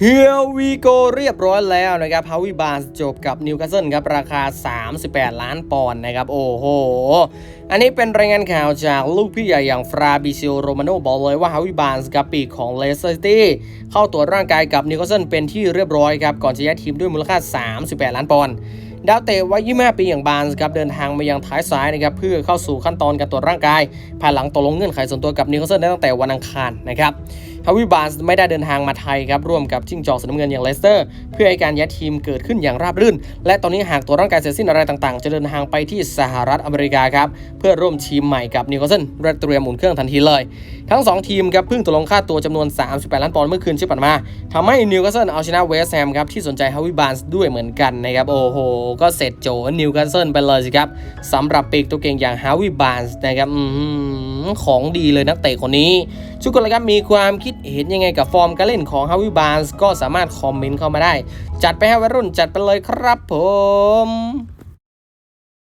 เฮียวีโกเรียบร้อยแล้วนะครับฮาวิบาร์จบกับนิวคาสเซิลครับ ราคา 38 ล้านปอนด์นะครับ โอ้โห อันนี้เป็นรายงานข่าวจากลูกพี่ใหญ่อย่างฟราบิซิโอโรมาโนบอกเลยว่าฮาวิบาร์สกับปีกของเลสเตอร์ซิตี้เข้าตรวจร่างกายกับนิวคาสเซิลเป็นที่เรียบร้อยครับ ก่อนจะย้ายทีมด้วยมูลค่า 38 ล้านปอนด์ดาวเตะวัย25ปีอย่างบาร์นส์ครับเดินทางมายังท้ายซ้ายนะครับเพื่อเข้าสู่ขั้นตอนการตรวจร่างกายภายหลังตกลงเงื่อนไขส่วนตัวกับนิวคาสเซิลได้ตั้งแต่วันอังคารนะครับ ฮาวิบาร์สไม่ได้เดินทางมาไทยครับร่วมกับจิ้งจอกสีน้ำเงินอย่างเลสเตอร์ เพื่อให้การย้ายทีมเกิดขึ้นอย่างราบรื่น และตอนนี้หากตรวร่างกายเสร็จสิ้นอะไรต่างๆ จะเดินทางไปที่สหรัฐอเมริกาครับเพื่อร่วมทีมใหม่กับนิวคาสเซิลและเตรียมหมุนเครื่องทันทีเลย ทั้ง 2 ทีมครับเพิ่งตกลงค่าตัวจำนวน 38 ล้านปอนด์เมื่อคืนที่ผ่านมาทำให้นิวคาสเซิลเอาชนะเวสต์แฮมครับที่สนใจฮาวิบาร์นส์ด้วยเหมือนกันนะครับโอ้โหก็เสร็จโจนิวคาสเซิลไปเลยสิครับสำหรับปีกตัวเก่งอย่างฮาวิบาร์นส์นะครับของดีเลยนักเตะคนนี้ทุกคนเลยครับมีความคิดเห็นยังไงกับฟอร์มการเล่นของฮาวิบาร์นส์ก็สามารถคอมเมนต์เข้ามาได้ จัดไปให้วัยรุ่นจัดไปเลยครับผม